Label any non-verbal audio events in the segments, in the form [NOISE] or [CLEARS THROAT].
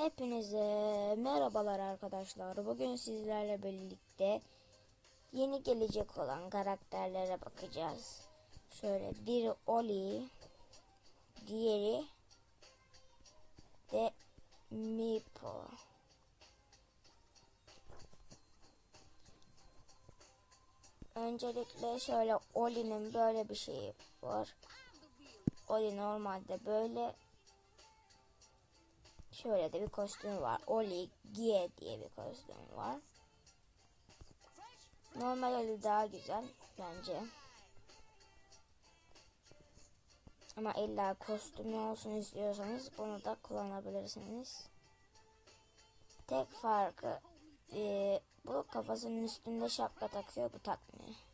Hepinize merhabalar arkadaşlar. Bugün sizlerle birlikte yeni gelecek olan karakterlere bakacağız. Şöyle biri Oli, diğeri de Meeple. Öncelikle şöyle Oli'nin böyle bir şeyi var. Oli normalde böyle Şöyle de bir kostüm var. Oli Gie diye bir kostüm var. Normal Oli daha güzel bence. Ama illa kostümlü olsun istiyorsanız bunu da kullanabilirsiniz. Tek farkı e, bu kafasının üstünde şapka takıyor bu takmıyor.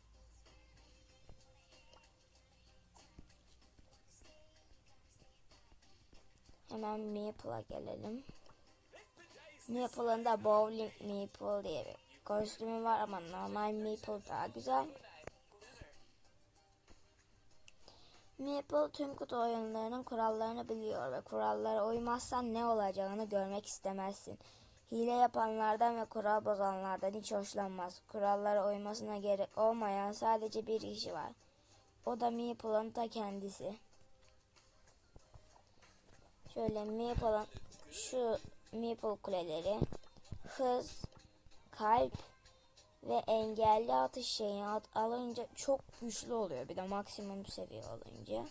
Hemen Maple'a gelelim. Maple'ın da Bowling Maple diye bir kostümü var ama normal Maple daha güzel. Maple tüm kutu oyunlarının kurallarını biliyor ve kurallara uymazsan ne olacağını görmek istemezsin. Hile yapanlardan ve kural bozanlardan hiç hoşlanmaz. Kurallara uymasına gerek olmayan sadece bir kişi var. O da Maple'ın ta kendisi. Şöyle Maple'ın şu Maple kuleleri hız, kalp ve engelli atış şeyini at- alınca çok güçlü oluyor. Bir de maksimum seviye olunca.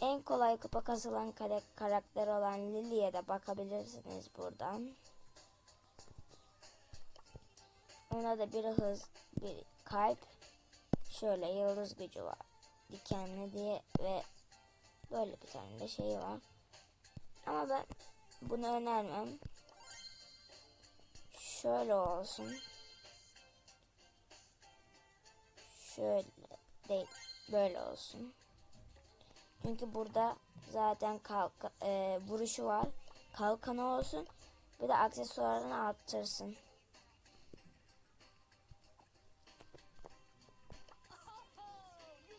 En kolay kupa kasılan kare- karakter olan Lily'e de bakabilirsiniz buradan. Ona da bir hız, bir kalp, şöyle yıldız gücü var. Dikenli diye ve böyle bir tane de şey var. Ama ben bunu önermem. Şöyle olsun. Şöyle değil, böyle olsun. Çünkü burada zaten kalka, e, vuruşu var. Kalkanı olsun. Bir de aksesuarını arttırsın.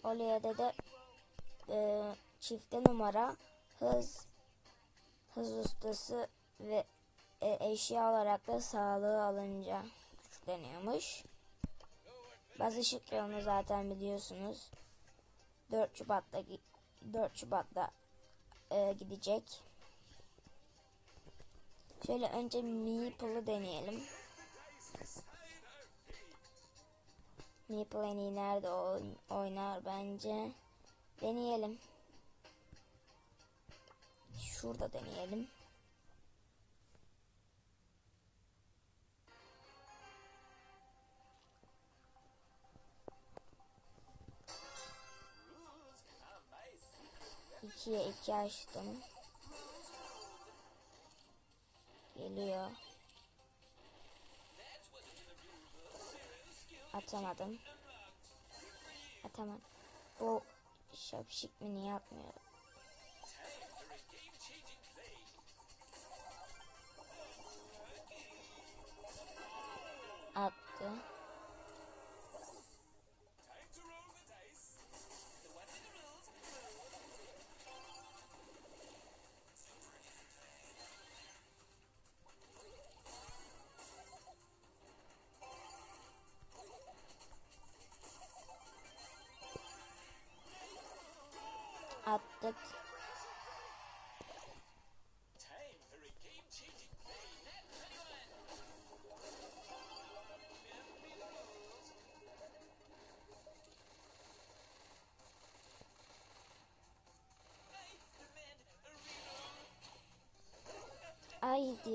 Oraya da e, çifte numara hız hız ustası ve e, eşya olarak da sağlığı alınca güçleniyormuş. Bazı ışıklarını zaten biliyorsunuz. 4 Şubat'ta gi- 4 Şubat'ta e, gidecek. Şöyle önce Meeple'ı deneyelim. Meeple en iyi nerede oyn- oynar bence. Deneyelim. Şurada deneyelim. İkiye iki açtım. Geliyor. Atamadım. Atamadım. Bu şapşik mi niye atmıyor?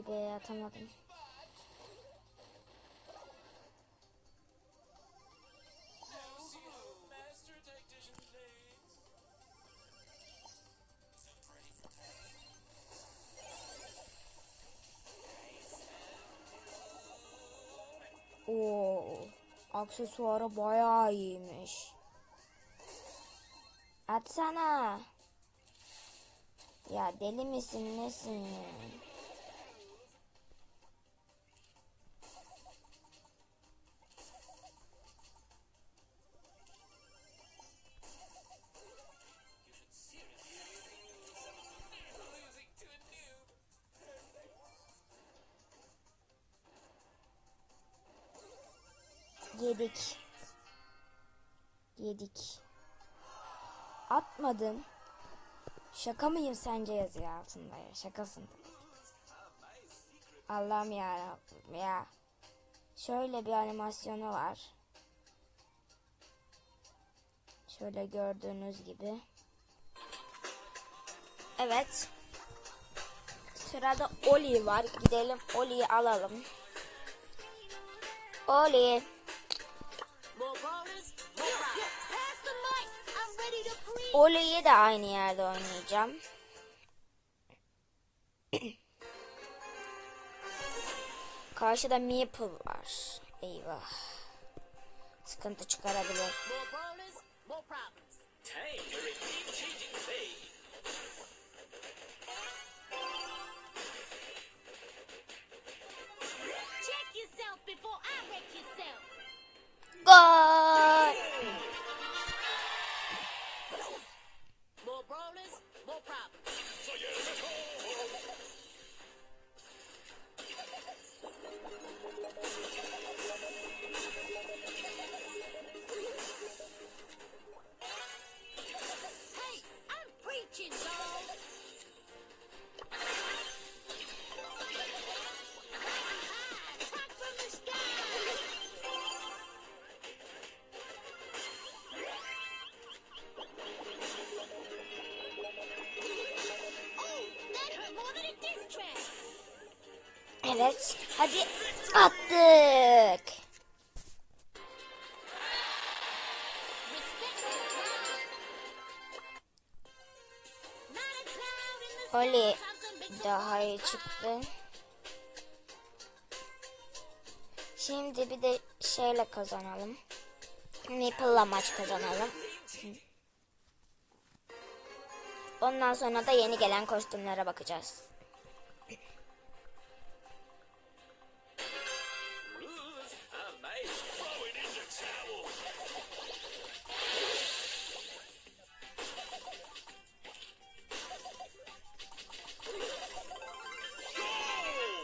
Haydi be atamadım. Oo, aksesuarı bayağı iyiymiş. Atsana. Ya deli misin nesin? Yedik. Yedik. Atmadın. Şaka mıyım sence yazıyor altında ya. Şakasın. Allah'ım ya ya. Şöyle bir animasyonu var. Şöyle gördüğünüz gibi. Evet. Sırada Oli var. Gidelim Oli'yi alalım. Oli. Oli'yi de aynı yerde oynayacağım. [CLEARS THROAT] Karşıda Meeple var. Eyvah. Sıkıntı çıkarabilir. More Evet. Hadi attık. Oli daha iyi çıktı. Şimdi bir de şeyle kazanalım. Meeple'la maç kazanalım. Ondan sonra da yeni gelen kostümlere bakacağız.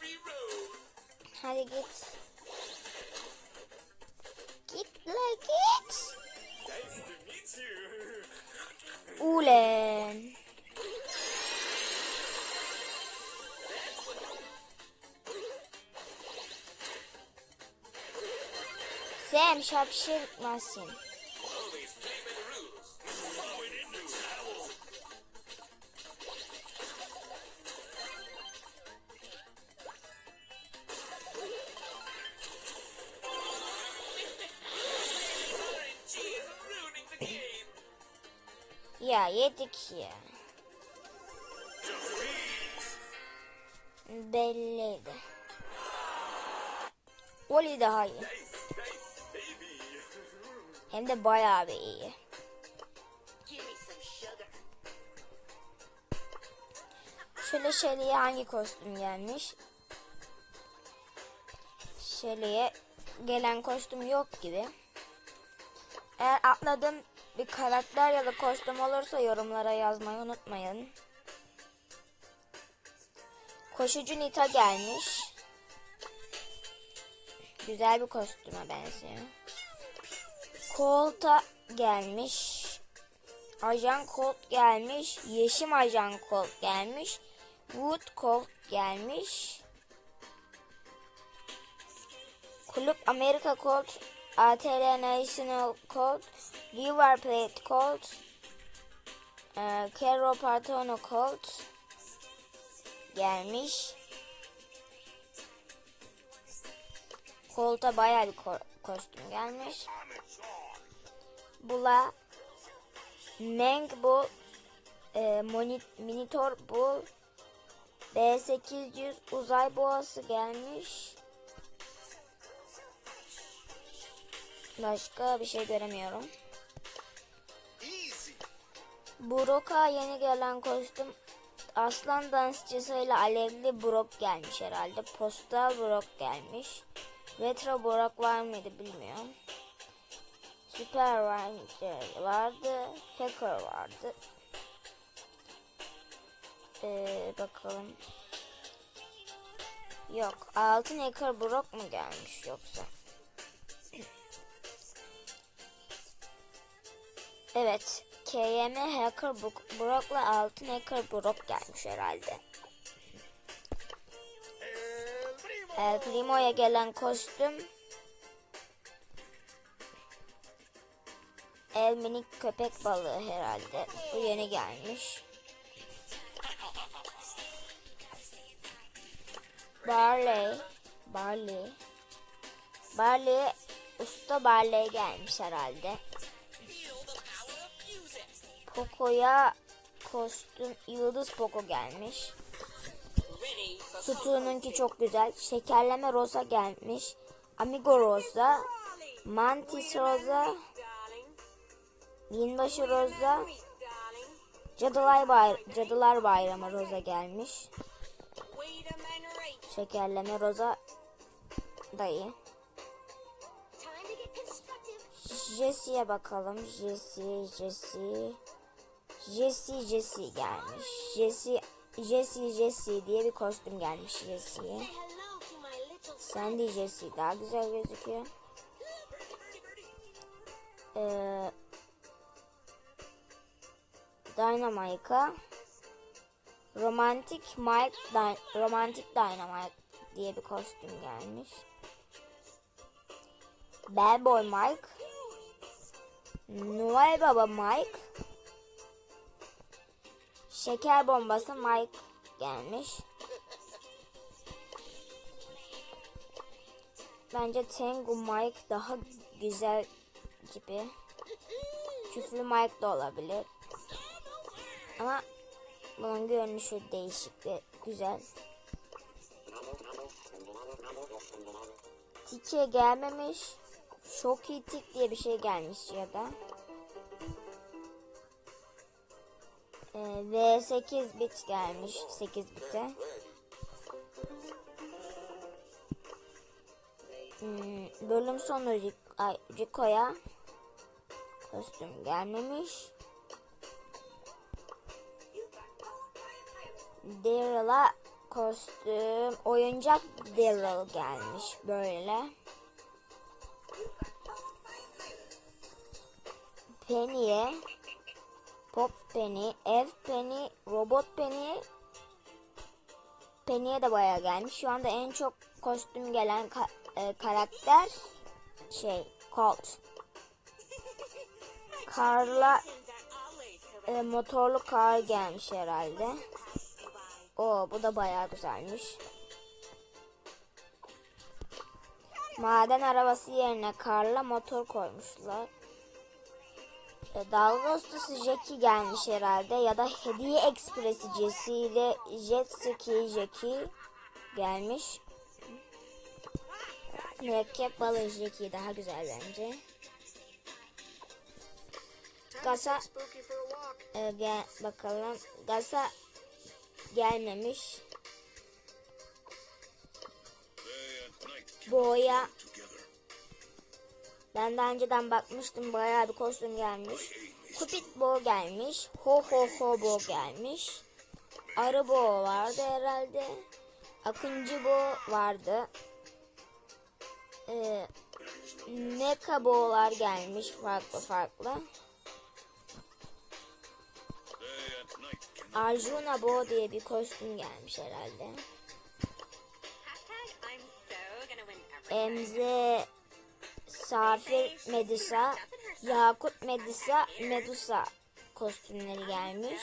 re-roll. Hadi git. Git la git. Nice to meet you. Ulen. The game. Ya yedik ya. Belliydi. Oli daha iyi. Hem de bayağı bir iyi. Şöyle Shelly'e hangi kostüm gelmiş? Shelly'e gelen kostüm yok gibi. Eğer atladığım bir karakter ya da kostüm olursa yorumlara yazmayı unutmayın. Koşucu Nita gelmiş. Güzel bir kostüme benziyor. Colt'a gelmiş. Ajan Colt gelmiş. Yeşim Ajan Colt gelmiş. Wood Colt gelmiş. Kulüp Amerika Colt, ATL National Colt, River Plate Colt, e, Cerro Partono Colt gelmiş. Colt'a bayağı bir ko- kostüm gelmiş. Bula Meng Bull, e, Moni- Monitor Bull, B800 uzay boğası gelmiş. Başka bir şey göremiyorum. Brock'a yeni gelen kostüm aslan dansçısıyla alevli Brock gelmiş herhalde. Postal Brock gelmiş. Retro Brock var mıydı bilmiyorum. Super Ranger vardı. Hacker vardı. Ee, bakalım. Yok. Altın Hacker Brock mu gelmiş yoksa? Evet. KM Hacker Brock- Brock'la Altın Hacker Brock gelmiş herhalde. El Primo'ya gelen kostüm El minik köpek balığı herhalde. Bu yeni gelmiş. Barley. Barley. Barley. Usta Barley gelmiş herhalde. Poco'ya kostüm Yıldız Poco gelmiş. Sütununki çok güzel. Şekerleme Rosa gelmiş. Amigo Rosa. Mantis Rosa. Binbaşı Rosa. Cadılar, Bay Cadılar Bayramı Rosa gelmiş. Şekerleme Rosa dayı. Jesse'ye bakalım. Jesse, Jesse. Jesse, Jesse gelmiş. Jesse, Jesse, Jesse diye bir kostüm gelmiş Jesse'ye. Sandy Jesse daha güzel gözüküyor. Ee, Dynamite'a Romantic Mike Dy- Romantic Dynamite diye bir kostüm gelmiş. Bad Boy Mike Noel Baba Mike Şeker Bombası Mike gelmiş. Bence Tengu Mike daha güzel gibi. Küflü Mike de olabilir. Ama bunun görünüşü değişik ve güzel. Tike gelmemiş. Shocky Tik diye bir şey gelmiş ya da. Ee, V8 bit gelmiş 8 bite. Hmm, bölüm sonu Rico'ya kostüm gelmemiş. Daryl'a kostüm oyuncak Daryl gelmiş böyle. Penny'e Pop Penny, Ev Penny, Robot Penny Penny'e de bayağı gelmiş. Şu anda en çok kostüm gelen ka- e, karakter şey Colt. Carla e, motorlu kar gelmiş herhalde. O bu da bayağı güzelmiş. Maden arabası yerine karla motor koymuşlar. E, Dalga ustası Jackie gelmiş herhalde ya da hediye ekspresi Jesse ile Jet Ski Jackie gelmiş. Mürekkep balığı Jackie daha güzel bence. Gasa spooky for a walk. e, gel, bakalım. Gasa gelmemiş. Boya ben daha önceden bakmıştım bayağı bir kostüm gelmiş. Cupid Bo gelmiş. Ho ho ho Bo gelmiş. Arı Bo vardı herhalde. Akıncı Bo vardı. Ee, Mecha Bo'lar gelmiş farklı farklı. Arjuna Bo diye bir kostüm gelmiş herhalde. Emze, Safir Medusa, Yakut Medusa, Medusa kostümleri gelmiş.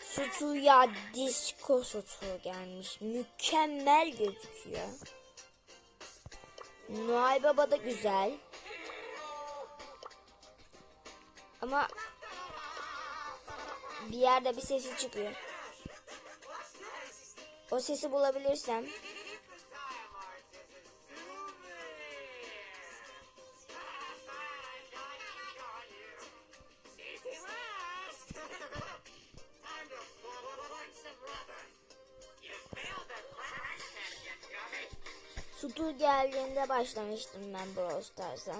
Sutuya Disco Sutu gelmiş. Mükemmel gözüküyor. Noel Baba da güzel. Ama bir yerde bir sesi çıkıyor. O sesi bulabilirsem Sutu geldiğinde başlamıştım ben Brawl Stars'a.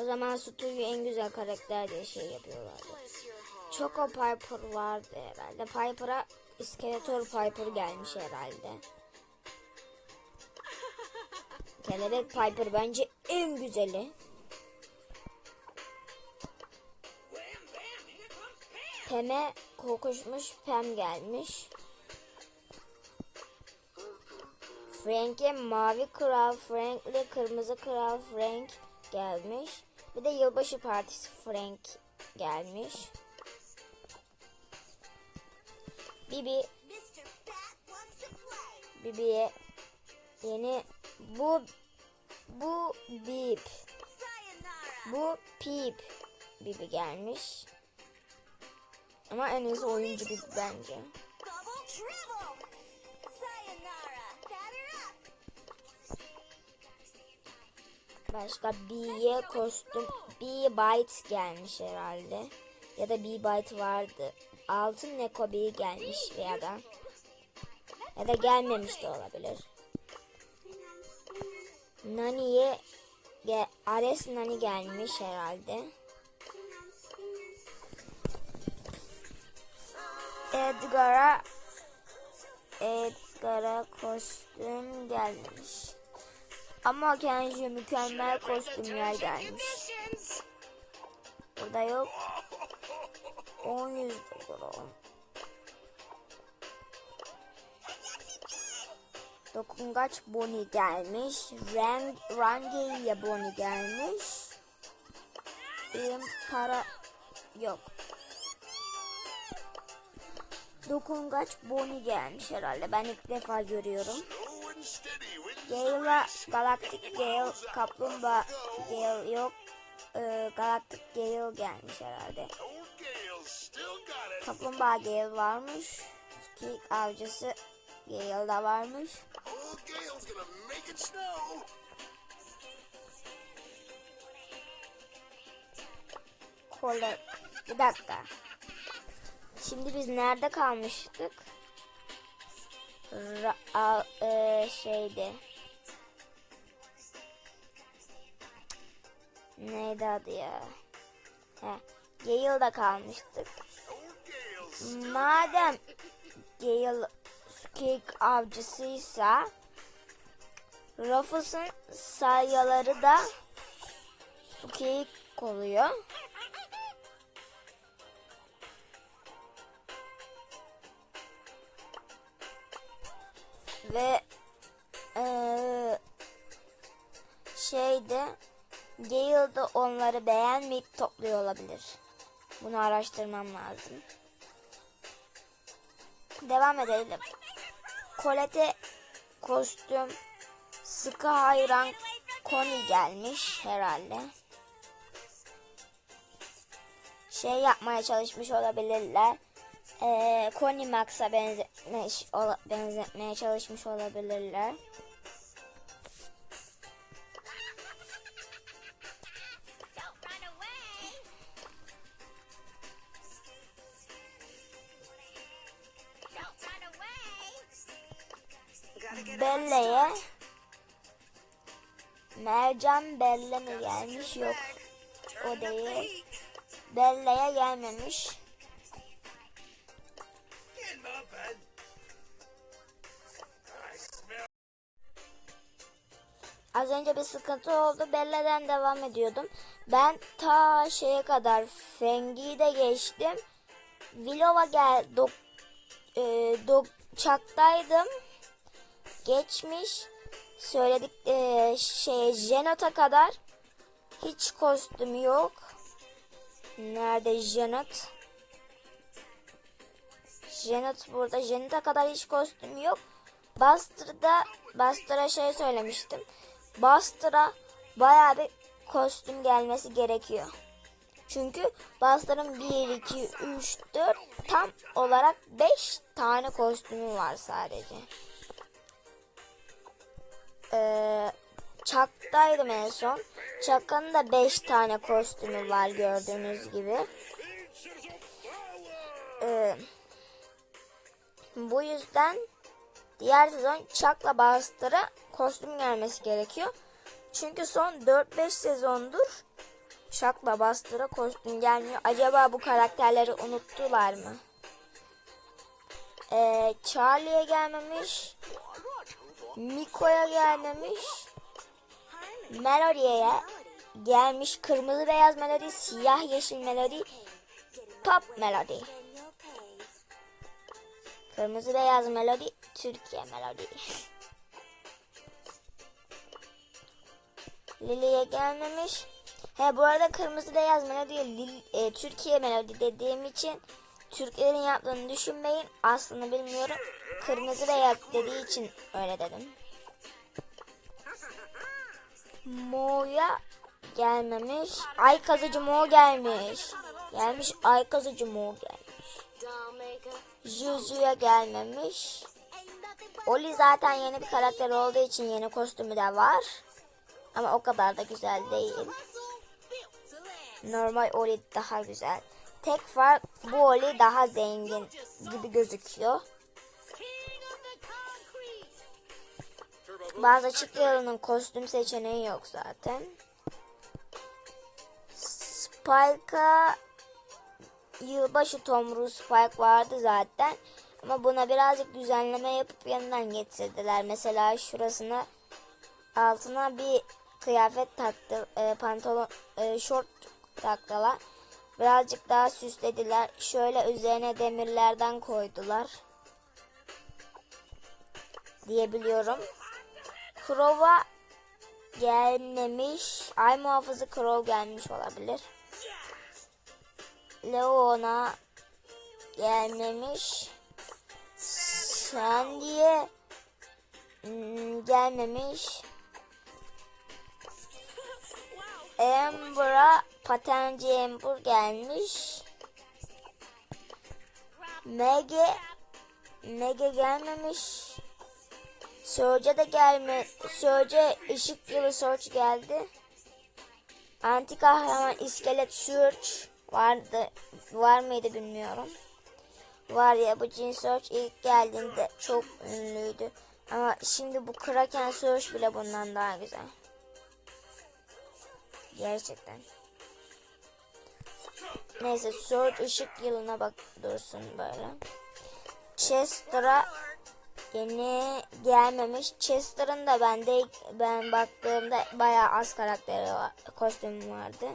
O zaman Sutu'yu en güzel karakter diye şey yapıyorlardı. Choco Piper vardı herhalde. Piper'a İskeletor Piper gelmiş herhalde. Kelebek Piper bence en güzeli. Pem'e kokuşmuş Pem gelmiş. Frank'e mavi kral Frank ile kırmızı kral Frank gelmiş. Bir de yılbaşı partisi Frank gelmiş. Bibi. Bibi'ye yeni bu bu bip bu pip Bibi gelmiş. Ama en iyisi oyuncu Bibi bence. Başka B'ye kostüm B-Byte gelmiş herhalde. Ya da B-Byte vardı. Altın Neko B gelmiş veya da. Ya da gelmemiş de olabilir. Nani'ye Ares Nani gelmiş herhalde. Edgar'a Edgar'a kostüm gelmemiş. Ama kendisi mükemmel kostümler gelmiş. Burada yok. 10 yüz dolar. Dokungaç Bonnie gelmiş. Rang, Rangeya Bonnie gelmiş. Benim para yok. Dokungaç Bonnie gelmiş herhalde. Ben ilk defa görüyorum. Gale'a Galactic Gale, Kaplumbağa Gale yok. Ee, Galactic Gale gelmiş herhalde. Kaplumbağa Gale varmış. Kick avcısı Gale da varmış. Kole. Bir dakika. Şimdi biz nerede kalmıştık? Ra a- e, şeyde. Neydi adı ya? He. Gale'da kalmıştık. Madem Gale Skik avcısıysa Ruffles'ın salyaları da Skik oluyor. Ve eee şeyde Gale de onları beğenmeyip topluyor olabilir. Bunu araştırmam lazım. Devam edelim. Colette kostüm sıkı hayran Connie gelmiş herhalde. Şey yapmaya çalışmış olabilirler. Ee, Connie Max'a benzetmiş, benzetmeye çalışmış olabilirler. Belle'ye Mercan Belle mi gelmiş yok o değil. Belle'ye gelmemiş. Az önce bir sıkıntı oldu. Belle'den devam ediyordum. Ben ta şeye kadar Fengi'yi de geçtim. Vilova gel dok, e, dok uçaktaydım. Geçmiş. Söyledik e, şey Janet'a kadar hiç kostüm yok. Nerede Janet? Janet burada. Janet'a kadar hiç kostüm yok. Buster'da Buster'a şey söylemiştim. Buster'a bayağı bir kostüm gelmesi gerekiyor. Çünkü Buster'ın 1, 2, 3, 4 tam olarak 5 tane kostümü var sadece. Ee, Chuck'taydım en son. Chuck'ın da 5 tane kostümü var gördüğünüz gibi. Ee, bu yüzden diğer sezon Chuck'la Buster'a kostüm gelmesi gerekiyor. Çünkü son 4-5 sezondur Chuck'la Buster'a kostüm gelmiyor. Acaba bu karakterleri unuttular mı? Ee, Charlie'ye gelmemiş. Miko'ya gelmemiş. Melody'ye gelmiş. Kırmızı beyaz melodi, siyah yeşil melodi, pop melodi. Kırmızı beyaz melodi, Türkiye melodi. Lili'ye gelmemiş. He bu arada kırmızı beyaz melodi Lil- e, Türkiye melodi dediğim için Türklerin yaptığını düşünmeyin. Aslını bilmiyorum. Kırmızı beyaz dediği için öyle dedim. Mo'ya gelmemiş. Ay kazıcı Mo gelmiş. Gelmiş ay kazıcı Mo gelmiş. Zuzu'ya gelmemiş. Oli zaten yeni bir karakter olduğu için yeni kostümü de var. Ama o kadar da güzel değil. Normal Oli daha güzel. Tek fark bu Oli daha zengin gibi gözüküyor. Bazı açık yolunun kostüm seçeneği yok zaten. Spike'a yılbaşı tomruğu Spike vardı zaten. Ama buna birazcık düzenleme yapıp yanından getirdiler. Mesela şurasına altına bir kıyafet taktı, e, pantolon, e, şort taktılar. Birazcık daha süslediler. Şöyle üzerine demirlerden koydular. Diyebiliyorum. Crow'a gelmemiş. Ay muhafızı Crow gelmiş olabilir. Leon'a gelmemiş. Sandy'ye hmm, gelmemiş. Amber'a patenci Amber gelmiş. Meg'e Meg'e gelmemiş. Surge'e de gelme. Surge'e ışık yılı Surge geldi. Anti kahraman iskelet Surge vardı. Var mıydı bilmiyorum. Var ya bu Jin Surge ilk geldiğinde çok ünlüydü. Ama şimdi bu Kraken Surge bile bundan daha güzel. Gerçekten. Neyse Surge ışık yılına bak dursun böyle. Chester'a yeni gelmemiş. Chester'ın da bende ben baktığımda bayağı az karakteri var, kostümü vardı.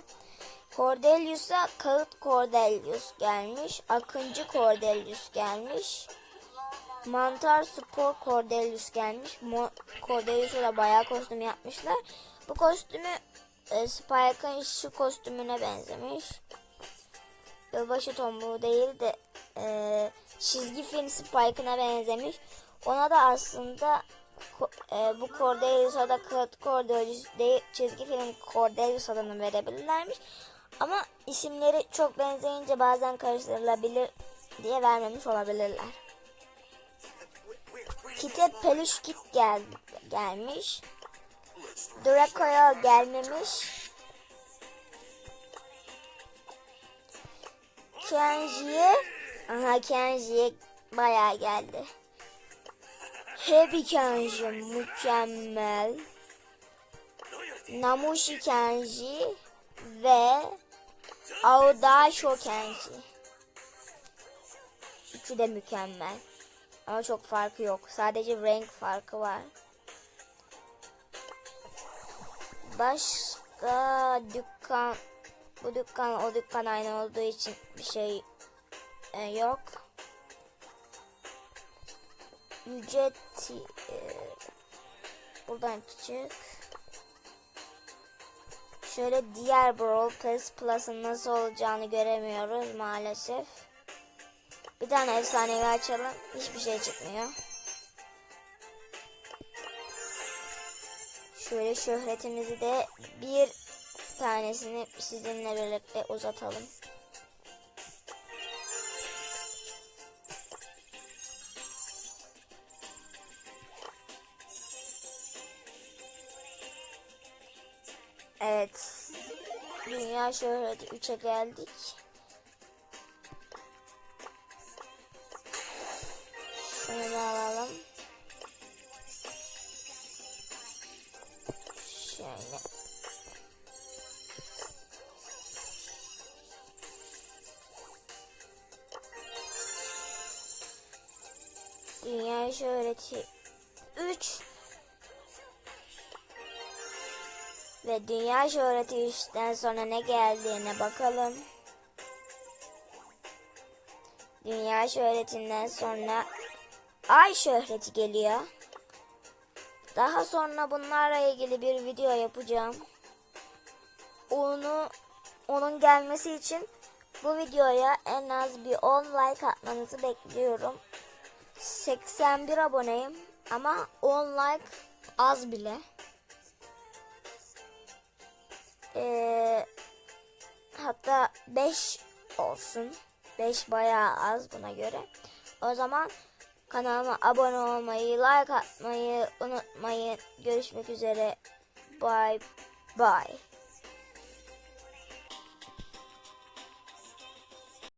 Cordelius'a Kağıt Cordelius gelmiş. Akıncı Cordelius gelmiş. Mantar Spor Cordelius gelmiş. Mo Cordelius'a da bayağı kostüm yapmışlar. Bu kostümü e, Spike'ın şu kostümüne benzemiş. Yılbaşı tomruğu değil de e, çizgi film Spike'ına benzemiş. Ona da aslında e, bu Cordelius'a da Kurt Cordelius değil, çizgi film Cordelius adını verebilirlermiş. Ama isimleri çok benzeyince bazen karıştırılabilir diye vermemiş olabilirler. Kit'e peluş kit gel gelmiş. Draco'ya gelmemiş. Kenji'ye aha Kenji'ye bayağı geldi. Happy Kenji mükemmel. Namushi Kenji ve Aodaisho Kenji. Üçü de mükemmel. Ama çok farkı yok. Sadece renk farkı var. Başka dükkan bu dükkan o dükkan aynı olduğu için bir şey e, yok. ücret e, buradan çık. Şöyle diğer Brawl Pass Plus'ın nasıl olacağını göremiyoruz maalesef. Bir tane efsanevi açalım. Hiçbir şey çıkmıyor. Şöyle şöhretimizi de bir tanesini sizinle birlikte uzatalım. Evet. Dünya şöhreti 3'e geldik. Şunu da 2, 3 ve dünya şöhreti 3'ten sonra ne geldiğine bakalım. Dünya şöhretinden sonra ay şöhreti geliyor. Daha sonra bunlarla ilgili bir video yapacağım. Onu onun gelmesi için bu videoya en az bir 10 like atmanızı bekliyorum. 81 aboneyim ama 10 like az bile. Ee, hatta 5 olsun. 5 bayağı az buna göre. O zaman kanalıma abone olmayı, like atmayı unutmayın. Görüşmek üzere. Bye bye.